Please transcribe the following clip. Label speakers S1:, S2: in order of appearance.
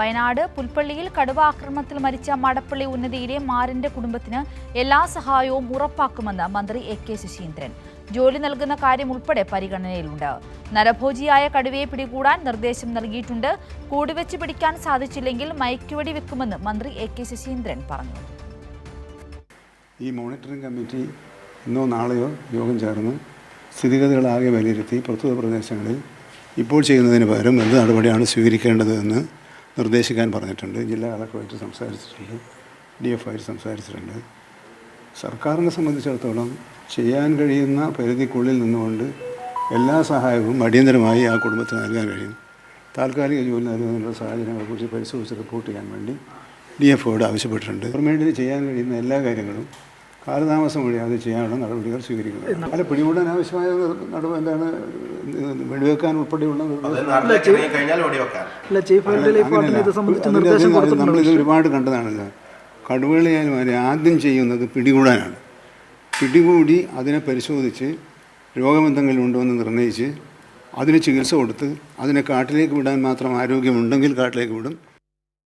S1: വയനാട് പുൽപ്പള്ളിയിൽ കടുവാക്രമണത്തിൽ മരിച്ച മടപ്പള്ളി ഉന്നതിയിലെ മാറിന്റെ കുടുംബത്തിന് എല്ലാ സഹായവും ഉറപ്പാക്കുമെന്ന് മന്ത്രി എ കെ ശശീന്ദ്രൻ. ജോലി നൽകുന്ന കാര്യം ഉൾപ്പെടെ പരിഗണനയിലുണ്ട്. നരഭോജിയായ കടുവയെ പിടികൂടാൻ നിർദ്ദേശം നൽകിയിട്ടുണ്ട്. കൂടുവെച്ച് പിടിക്കാൻ സാധിച്ചില്ലെങ്കിൽ മയക്കുവെടി വെക്കുമെന്ന് മന്ത്രി എ കെ ശശീന്ദ്രൻ പറഞ്ഞു.
S2: ഈ മോണിറ്ററിംഗ് കമ്മിറ്റി ഇന്നോ നാളെയോ യോഗം ചേർന്ന് സ്ഥിതിഗതികളാകെ വിലയിരുത്തി പ്രസ്തുത പ്രദേശങ്ങളിൽ ഇപ്പോൾ ചെയ്യുന്നതിന് പകരം എന്ത് നടപടിയാണ് സ്വീകരിക്കേണ്ടത് എന്ന് നിർദ്ദേശിക്കാൻ പറഞ്ഞിട്ടുണ്ട് ജില്ലാ കളക്ടറുമായിട്ട് സംസാരിച്ചിട്ടുണ്ട് ഡി എഫ് ആയിട്ട് സംസാരിച്ചിട്ടുണ്ട്. സർക്കാരിനെ സംബന്ധിച്ചിടത്തോളം ചെയ്യാൻ കഴിയുന്ന പരിധിക്കുള്ളിൽ നിന്നുകൊണ്ട് എല്ലാ സഹായവും അടിയന്തരമായി ആ കുടുംബത്തിന് നൽകാൻ കഴിയും. താൽക്കാലിക ജോലി നൽകുന്നതിനുള്ള സാഹചര്യങ്ങളെക്കുറിച്ച് പരിശോധിച്ച് റിപ്പോർട്ട് ചെയ്യാൻ വേണ്ടി ഡി എഫ് ആവശ്യപ്പെട്ടിട്ടുണ്ട്. ഗവൺമെന്റിന് ചെയ്യാൻ കഴിയുന്ന എല്ലാ കാര്യങ്ങളും കാലതാമസം വഴി അത് ചെയ്യാനുള്ള നടപടികൾ സ്വീകരിക്കുന്നത്. അല്ല പിടികൂടാൻ ആവശ്യമായ നടപടി എന്താണ്? വെടിവെക്കാൻ ഉൾപ്പെടെയുള്ള നമ്മളിത് ഒരുപാട് കണ്ടതാണല്ലോ. കടുവകളിയായാലും അവരെ ആദ്യം ചെയ്യുന്നത് പിടികൂടാനാണ്. പിടികൂടി അതിനെ പരിശോധിച്ച് രോഗമെന്തെങ്കിലും ഉണ്ടോ എന്ന് നിർണയിച്ച് അതിന് ചികിത്സ കൊടുത്ത് അതിനെ കാട്ടിലേക്ക് വിടാൻ മാത്രം ആരോഗ്യമുണ്ടെങ്കിൽ കാട്ടിലേക്ക് വിടും.